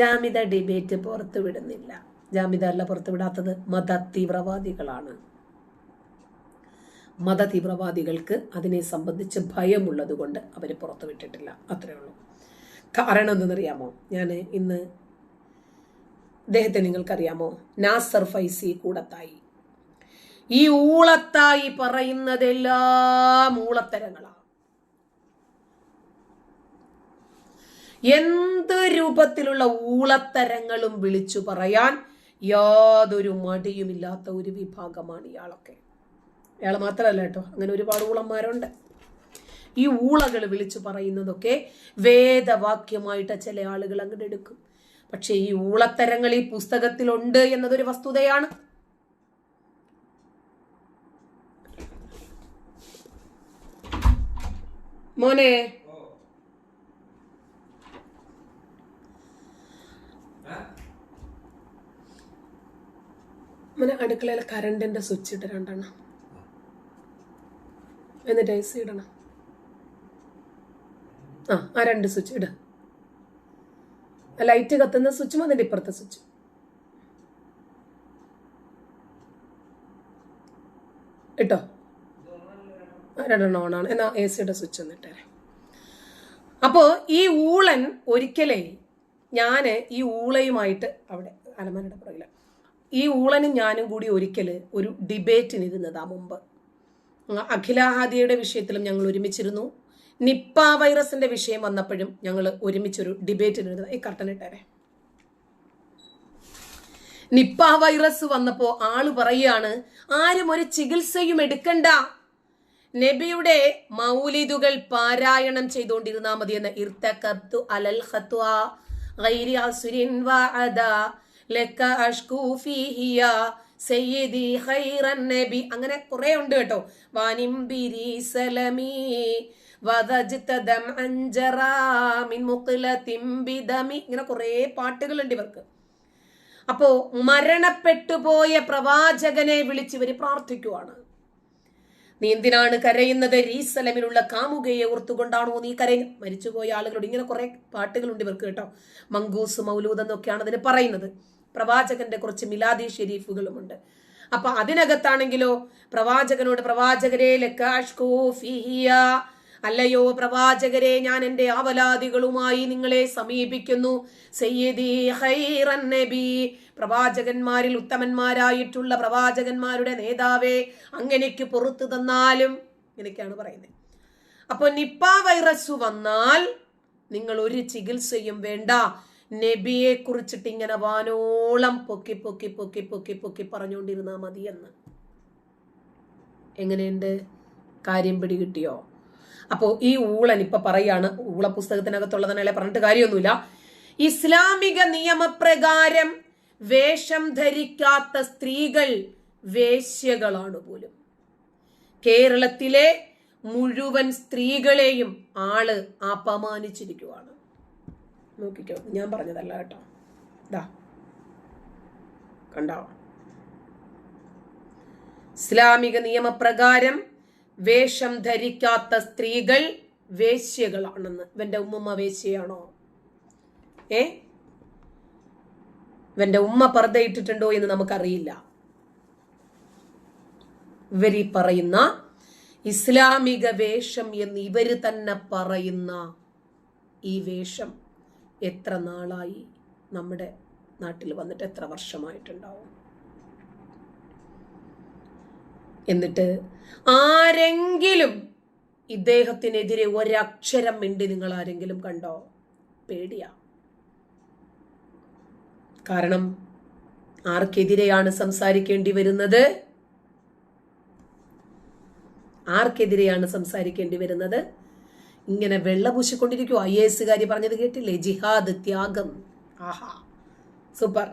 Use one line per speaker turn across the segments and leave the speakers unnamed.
Jamitha debate പുറത്തുവിടുന്നില്ല. Jamitha അല്ല പുറത്തുവിടാത്തത് മത തീവ്രവാദികളാണ് മത തീവ്രവാദികൾക്ക് അതിനെ സംബന്ധിച്ച് ഭയമുള്ളത് കൊണ്ട് അവർ പുറത്തുവിട്ടിട്ടില്ല. അത്രേ ഉള്ളൂ. കാരണം എന്തെന്നറിയാമോ? ഞാൻ ഇന്ന് അദ്ദേഹത്തെ നിങ്ങൾക്കറിയാമോ? നാസർ ഫൈസി കൂടത്തായി. ഈ ഊളത്തായി പറയുന്നതെല്ലാം ഊളത്തരങ്ങളാണ് എന്ത് രൂപത്തിലുള്ള ഊളത്തരങ്ങളും വിളിച്ചു പറയാൻ യാതൊരു മടിയുമില്ലാത്ത ഒരു വിഭാഗമാണ് ഇയാളൊക്കെ. ഇയാൾ മാത്രമല്ല കേട്ടോ അങ്ങനെ ഒരുപാട് ഊളന്മാരുണ്ട്. ഈ ഊളകൾ വിളിച്ചു പറയുന്നതൊക്കെ വേദവാക്യമായിട്ട് ചില ആളുകൾ അങ്ങോട്ട് എടുക്കും. പക്ഷേ ഈ ഊളത്തരങ്ങൾ ഈ പുസ്തകത്തിലുണ്ട് എന്നതൊരു വസ്തുതയാണ്. മോനെ മോനെ അടുക്കളയിൽ കറണ്ടിന്റെ സ്വിച്ച് ഇട്ട് രണ്ടെണ്ണം. എന്നിട്ട് ഐസ് ഇടണം. ആ ആ രണ്ട് സ്വിച്ച് ഇട. ലൈറ്റ് കത്തുന്ന സ്വിച്ചും അതിന്റെ ഇപ്പുറത്തെ സ്വിച്ച് ഇട്ടോ? രണ്ടെണ്ണം ഓണാണ് എന്നാ എ സിയുടെ സ്വിച്ച് ഒന്ന് ഇട്ടേരെ. അപ്പോ ഈ ഊളൻ ഒരിക്കലേ ഞാൻ ഈ ഊളയുമായിട്ട് അവിടെ അലമാരയുടെ പുറകില. ഈ ഊളനും ഞാനും കൂടി ഒരിക്കൽ ഒരു ഡിബേറ്റിന് ഇരുന്നതാ മുമ്പ്. അഖിലാഹാദിയുടെ വിഷയത്തിലും ഞങ്ങൾ ഒരുമിച്ചിരുന്നു. നിപ്പ വൈറസിന്റെ വിഷയം വന്നപ്പോഴും ഞങ്ങൾ ഒരുമിച്ചൊരു ഡിബേറ്റിന് ഇരുന്നത്. ഈ കർട്ടൻ ഇട്ടേരെ. നിപ്പ വൈറസ് വന്നപ്പോൾ ആൾ പറയാണ് ആരും ഒരു ചികിത്സയും എടുക്കണ്ട. നബിയുടെ മൗലിദുകൾ പാരായണം ചെയ്തുകൊണ്ടിരുന്നാൽ മതി എന്ന അലൽ ഖത്വ ഗൈരി عسر وعدا ലക്ക അഷ്കൂ ഫീഹിയ സയ്യിദി ഖൈറൻ നബി. അങ്ങനെ കുറേ ഉണ്ട് കേട്ടോ. വാനിം ബിരി സലമി വദജ്തദം അഞ്ചറ മിൻ മുഖ്ലതിം ബിദമി. ഇങ്ങനെ കുറേ പാട്ടുകളുണ്ട് ഇവർക്ക്. അപ്പോ മരണപ്പെട്ടു പോയ പ്രവാചകനെ വിളിച്ച് ഇവർ പ്രാർത്ഥിക്കുവാണ്. നീ എന്തിനാണ് കരയുന്നത്? റീസലമിലുള്ള കാമുകയെ ഓർത്തുകൊണ്ടാണോ നീ കരയുന്നത് മരിച്ചുപോയ ആളുകളോട് ഇങ്ങനെ കുറെ പാട്ടുകളുണ്ട് ഇവർക്ക് കേട്ടോ. മങ്കൂസ് മൗലൂദ് എന്നൊക്കെയാണ് അതിന് പറയുന്നത്. പ്രവാചകന്റെ കുറച്ച് മിലാദി ഷെരീഫുകളുമുണ്ട് അപ്പൊ അതിനകത്താണെങ്കിലോ പ്രവാചകനോട് പ്രവാചകരെ ലക്കാഷ്കൂ ഫിഹിയ അല്ലയോ പ്രവാചകരെ ഞാൻ എന്റെ ആവലാദികളുമായി നിങ്ങളെ സമീപിക്കുന്നു. സയ്യിദി നബി പ്രവാചകന്മാരിൽ ഉത്തമന്മാരായിട്ടുള്ള പ്രവാചകന്മാരുടെ നേതാവേ അങ്ങനെക്ക് പുറത്തു തന്നാലും ഇങ്ങനെയൊക്കെയാണ് പറയുന്നത്. അപ്പോൾ നിപ്പ വൈറസ് വന്നാൽ നിങ്ങൾ ഒരു ചികിത്സയും വേണ്ട. നബിയെ കുറിച്ചിട്ട് ഇങ്ങനെ വാനോളം പൊക്കി പൊക്കി പൊക്കി പൊക്കി പൊക്കി പറഞ്ഞുകൊണ്ടിരുന്നാ മതിയെന്ന്. എങ്ങനെയുണ്ട്? കാര്യം പിടികിട്ടിയോ? അപ്പോ ഈ ഊളൻ ഇപ്പൊ പറയാണ് ഊള പുസ്തകത്തിനകത്തുള്ളതിനെ പറഞ്ഞിട്ട് കാര്യമൊന്നുമില്ല. ഇസ്ലാമിക നിയമപ്രകാരം വേഷം ധരിക്കാത്ത സ്ത്രീകൾ വേശ്യകളാണ് പോലും. കേരളത്തിലെ മുഴുവൻ സ്ത്രീകളെയും ആൾ അപമാനിച്ചിരിക്കുവാണ്. നോക്കിക്കോ ഞാൻ പറഞ്ഞതല്ല കേട്ടോ. ദാ കണ്ടോ? ഇസ്ലാമിക നിയമപ്രകാരം വേഷം ധരിക്കാത്ത സ്ത്രീകൾ വേശ്യകളാണെന്ന്. ഇവന്റെ ഉമ്മമ്മ വേശ്യയാണോ? ഏ? ഇവന്റെ ഉമ്മ പർദ്ദയിട്ടിട്ടുണ്ടോ എന്ന് നമുക്കറിയില്ല. ഇവരീ പറയുന്ന ഇസ്ലാമിക വേഷം എന്ന് ഇവർ തന്നെ പറയുന്ന ഈ വേഷം എത്ര നാളായി നമ്മുടെ നാട്ടിൽ വന്നിട്ട് എത്ര വർഷമായിട്ടുണ്ടാവും? എന്നിട്ട് ആരെങ്കിലും ഇദ്ദേഹത്തിനെതിരെ ഒരക്ഷരം മിണ്ടി നിങ്ങൾ ആരെങ്കിലും കണ്ടോ? പേടിയാ. കാരണം ആർക്കെതിരെയാണ് സംസാരിക്കേണ്ടി വരുന്നത്? ആർക്കെതിരെയാണ് സംസാരിക്കേണ്ടി വരുന്നത്? ഇങ്ങനെ വെള്ള പൂശിക്കൊണ്ടിരിക്കുവോ ഐ എസ് കാര്യം പറഞ്ഞത് കേട്ടില്ലേ? ജിഹാദ് ത്യാഗം. ആഹാ. സൂപ്പർ.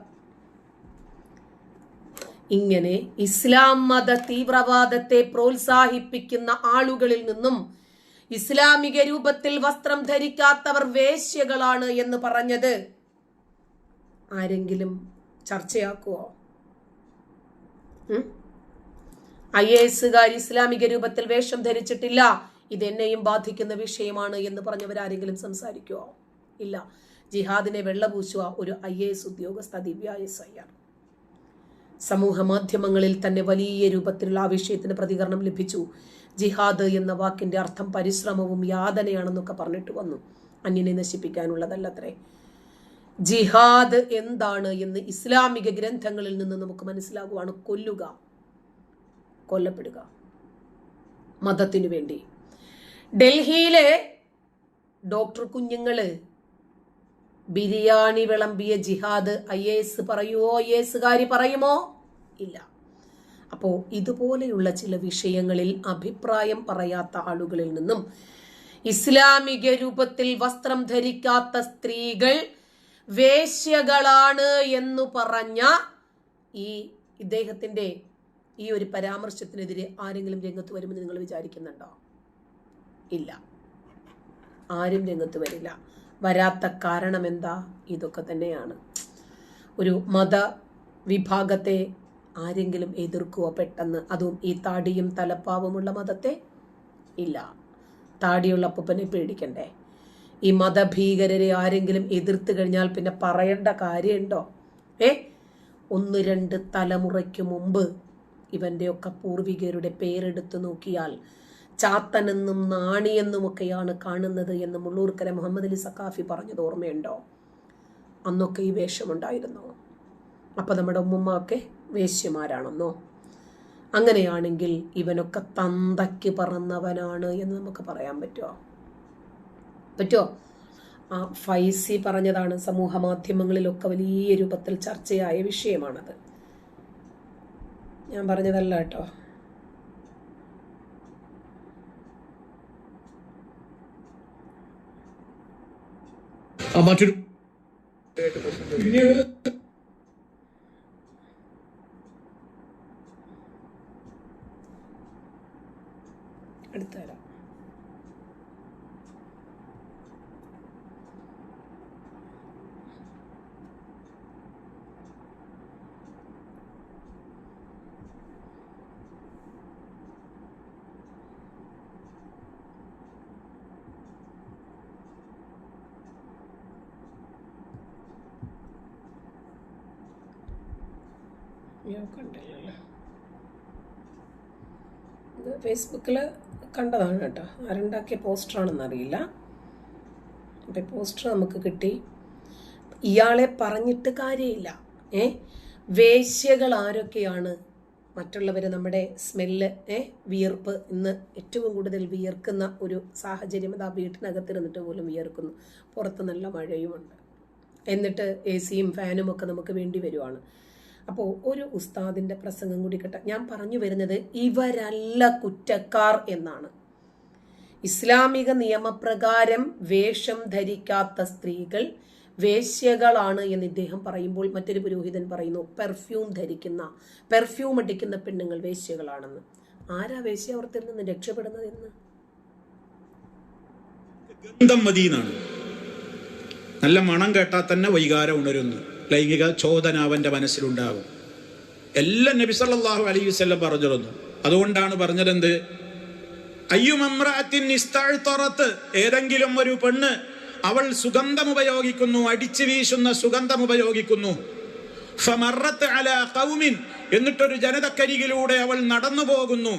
ഇങ്ങനെ ഇസ്ലാം മത തീവ്രവാദത്തെ പ്രോത്സാഹിപ്പിക്കുന്ന ആളുകളിൽ നിന്നും ഇസ്ലാമിക രൂപത്തിൽ വസ്ത്രം ധരിക്കാത്തവർ വേശ്യകളാണ് എന്ന് പറഞ്ഞത്. ആരെങ്കിലും ചർച്ചയാക്കുവോ? ഐ എ എസുകാർ ഇസ്ലാമിക രൂപത്തിൽ വേഷം ധരിച്ചിട്ടില്ല. ഇത് എന്നെയും ബാധിക്കുന്ന വിഷയമാണ് എന്ന് പറഞ്ഞവരാരെങ്കിലും സംസാരിക്കുവോ? ഇല്ല. ജിഹാദിനെ വെള്ളപൂശുക ഒരു ഐ എ എസ് ഉദ്യോഗസ്ഥ ദിവ്യ എസ് ഐ ആർ. സമൂഹ മാധ്യമങ്ങളിൽ തന്നെ വലിയ രൂപത്തിലുള്ള ആ വിഷയത്തിന് പ്രതികരണം ലഭിച്ചു. ജിഹാദ് എന്ന വാക്കിന്റെ അർത്ഥം പരിശ്രമവും യാതനയാണെന്നൊക്കെ പറഞ്ഞിട്ട് വന്നു. അന്യനെ നശിപ്പിക്കാനുള്ളതല്ലത്രേ. ജിഹാദ് എന്താണ് എന്ന് ഇസ്ലാമിക ഗ്രന്ഥങ്ങളിൽ നിന്ന് നമുക്ക് മനസ്സിലാകുവാണ്. കൊല്ലുക. കൊല്ലപ്പെടുക. മതത്തിനു വേണ്ടി. ഡൽഹിയിലെ ഡോക്ടർ കുഞ്ഞുങ്ങൾ ബിരിയാണി വിളമ്പിയ ജിഹാദ് ഐ എസ് പറയുമോ ഐ എസ് എസുകാരി പറയുമോ? ഇല്ല. അപ്പോൾ ഇതുപോലെയുള്ള ചില വിഷയങ്ങളിൽ അഭിപ്രായം പറയാത്ത ആളുകളിൽ നിന്നും ഇസ്ലാമിക രൂപത്തിൽ വസ്ത്രം ധരിക്കാത്ത സ്ത്രീകൾ വേശ്യകളാണ് എന്ന് പറഞ്ഞ ഈ ഇദ്ദേഹത്തിന്റെ ഈ ഒരു പരാമർശത്തിനെതിരെ ആരെങ്കിലും രംഗത്ത് വരുമെന്ന് നിങ്ങൾ വിചാരിക്കുന്നുണ്ടോ? ഇല്ല. ആരും രംഗത്ത് വരില്ല. വരാത്ത കാരണം എന്താ ഇതൊക്കെ തന്നെയാണ്. ഒരു മത വിഭാഗത്തെ ആരെങ്കിലും എതിർക്കുവോ പെട്ടെന്ന്? അതും ഈ താടിയും തലപ്പാവുമുള്ള മതത്തെ? ഇല്ല. താടിയുള്ള അപ്പൂപ്പനെ പേടിക്കണ്ടേ? ഈ മതഭീകരരെ ആരെങ്കിലും എതിർത്ത് കഴിഞ്ഞാൽ പിന്നെ പറയേണ്ട കാര്യമുണ്ടോ? ഏ? ഒന്ന് രണ്ട് തലമുറയ്ക്ക് മുമ്പ് ഇവന്റെയൊക്കെ പൂർവികരുടെ പേരെടുത്ത് നോക്കിയാൽ ചാത്തനെന്നും നാണിയെന്നുമൊക്കെയാണ് കാണുന്നത് എന്ന് മുള്ളൂർക്കര മുഹമ്മദ് അലി സക്കാഫി പറഞ്ഞത് ഓർമ്മയുണ്ടോ? അന്നൊക്കെ ഈ വേഷമുണ്ടായിരുന്നു. അപ്പം നമ്മുടെ ഉമ്മുമ്മയൊക്കെ വേശ്യമാരാണെന്നോ? അങ്ങനെയാണെങ്കിൽ ഇവനൊക്കെ തന്തയ്ക്ക് പറന്നവനാണ് എന്ന് നമുക്ക് പറയാൻ പറ്റുമോ പറ്റുമോ ആ ഫൈസി പറഞ്ഞതാണ് സമൂഹ മാധ്യമങ്ങളിലൊക്കെ വലിയ രൂപത്തിൽ ചർച്ചയായ വിഷയമാണത്. ഞാൻ പറഞ്ഞതല്ല കേട്ടോ.
ആ മറ്റൊരു
എടുത്തു ഞാൻ കണ്ടില്ലല്ലോ ഇത് ഫേസ്ബുക്കിൽ കണ്ടതാണ് കേട്ടോ. ആരുണ്ടാക്കിയ പോസ്റ്ററാണെന്ന് അറിയില്ല. അപ്പം പോസ്റ്റർ നമുക്ക് കിട്ടി. ഇയാളെ പറഞ്ഞിട്ട് കാര്യമില്ല. ഏ? വേശ്യകൾ ആരൊക്കെയാണ്? മറ്റുള്ളവർ നമ്മുടെ സ്മെല്ല് ഏ? വിയർപ്പ്. ഇന്ന് ഏറ്റവും കൂടുതൽ വിയർക്കുന്ന ഒരു സാഹചര്യം അത് ആ വീട്ടിനകത്തിരുന്നിട്ട് പോലും വിയർക്കുന്നു. പുറത്ത് നല്ല മഴയുമുണ്ട്. എന്നിട്ട് എ സിയും ഫാനും ഒക്കെ നമുക്ക് വേണ്ടി വരുവാണ്. അപ്പോൾ ഒരു ഉസ്താദിന്റെ പ്രസംഗം കൂടി കേട്ട. ഞാൻ പറഞ്ഞു വരുന്നത് ഇവരല്ല കുറ്റക്കാർ എന്നാണ്. ഇസ്ലാമിക നിയമപ്രകാരം വേഷം ധരിക്കാത്ത സ്ത്രീകൾ വേശ്യകളാണ് എന്ന് ഇദ്ദേഹം പറയുമ്പോൾ മറ്റൊരു പുരോഹിതൻ പറയുന്നു പെർഫ്യൂം ധരിക്കുന്ന പെർഫ്യൂം അടിക്കുന്ന പെണ്ണുങ്ങൾ വേശ്യകളാണെന്ന്. ആരാ വേശ്യാവർത്തിൽ നിന്ന് രക്ഷപ്പെടുന്നത് എന്ന്?
ഗന്ധം മതിയെന്നാണ്. നല്ല മണം കേട്ടാൽ തന്നെ വൈകാരം ഉണരുന്നു. ലൈംഗിക ചോദന അവന്റെ മനസ്സിലുണ്ടാകും. എല്ലാം നബി സല്ലാഹു അലൈഹി വസല്ലം പറഞ്ഞിരുന്നു. അതുകൊണ്ടാണ് പറഞ്ഞതെന്ത്? അയ്യുമമ്രാത്തിൻ ഏതെങ്കിലും ഒരു പെണ്ണ് അവൾ സുഗന്ധം ഉപയോഗിക്കുന്നു അടിച്ചു വീശുന്ന സുഗന്ധം ഉപയോഗിക്കുന്നു എന്നിട്ടൊരു ജനതക്കരികിലൂടെ അവൾ നടന്നു പോകുന്നു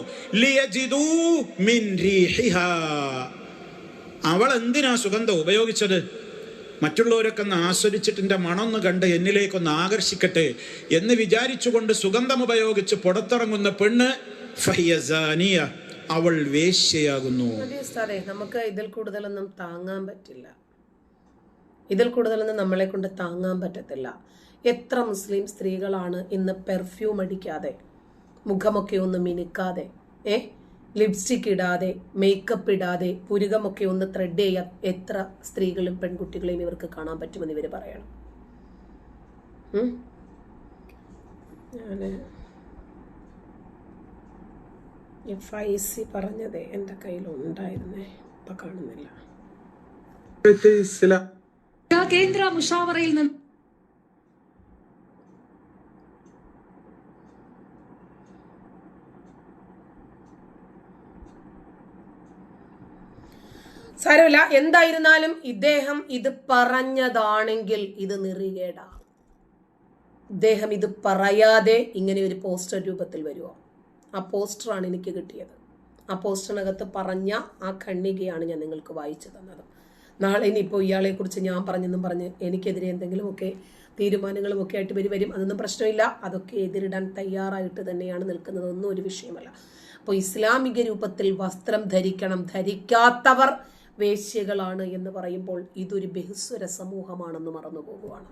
അവൾ എന്തിനാ സുഗന്ധം ഉപയോഗിച്ചത്? മറ്റുള്ളവരൊക്കെ ഒന്ന് ആസ്വദിച്ചിട്ട് മണം ഒന്ന് കണ്ട് എന്നിലേക്കൊന്ന് ആകർഷിക്കട്ടെ എന്ന് വിചാരിച്ചുകൊണ്ട് സുഗന്ധം ഉപയോഗിച്ച് പുറത്തിറങ്ങുന്ന പെണ്ണ് ഫയ്യസാനിയ അവൾ വേശ്യയാകുന്നു.
നമുക്ക് ഇതിൽ കൂടുതലൊന്നും താങ്ങാൻ പറ്റില്ല. ഇതിൽ കൂടുതലൊന്നും നമ്മളെ കൊണ്ട് താങ്ങാൻ പറ്റത്തില്ല. എത്ര മുസ്ലിം സ്ത്രീകളാണ് ഇന്ന് പെർഫ്യൂം അടിക്കാതെ മുഖമൊക്കെ ഒന്ന് മിനുക്കാതെ ഏ? ലിപ്സ്റ്റിക് ഇടാതെ മേക്കപ്പ് ഇടാതെ പുരുകമൊക്കെ ഒന്ന് ത്രെഡ് ചെയ്യാൻ എത്ര സ്ത്രീകളും പെൺകുട്ടികളെയും ഇവർക്ക് കാണാൻ പറ്റുമെന്ന് ഇവർ പറയണം. പറഞ്ഞതേ എന്റെ ഇപ്പൊ കാണുന്നില്ല.
കേന്ദ്ര മുഷാവറയിൽ നിന്ന്
സാരമില്ല എന്തായിരുന്നാലും ഇദ്ദേഹം ഇത് പറഞ്ഞതാണെങ്കിൽ ഇത് നിറികേടാ. ഇദ്ദേഹം ഇത് പറയാതെ ഇങ്ങനെ ഒരു പോസ്റ്റർ രൂപത്തിൽ വരുമോ ആ പോസ്റ്ററാണ് എനിക്ക് കിട്ടിയത്. ആ പോസ്റ്ററിനകത്ത് പറഞ്ഞ ആ ഖണ്ഡികയാണ് ഞാൻ നിങ്ങൾക്ക് വായിച്ചു തന്നത്. നാളെ ഇനിയിപ്പോൾ ഇയാളെ കുറിച്ച് ഞാൻ പറഞ്ഞെന്നും പറഞ്ഞ് എനിക്കെതിരെ എന്തെങ്കിലുമൊക്കെ തീരുമാനങ്ങളും ഒക്കെ ആയിട്ട് വരും വരും. അതൊന്നും പ്രശ്നമില്ല. അതൊക്കെ എതിരിടാൻ തയ്യാറായിട്ട് തന്നെയാണ് നിൽക്കുന്നത്. ഒന്നും ഒരു വിഷയമല്ല. അപ്പോൾ ഇസ്ലാമിക രൂപത്തിൽ വസ്ത്രം ധരിക്കണം. ധരിക്കാത്തവർ വേശ്യകളാണ് എന്ന് പറയുമ്പോൾ ഇതൊരു ബഹുസ്വര സമൂഹമാണെന്ന് മറന്നു പോകുവാണ്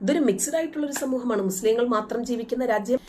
ഇതൊരു മിക്സഡ് ആയിട്ടുള്ള ഒരു സമൂഹമാണ്. മുസ്ലിങ്ങൾ മാത്രം ജീവിക്കുന്ന രാജ്യം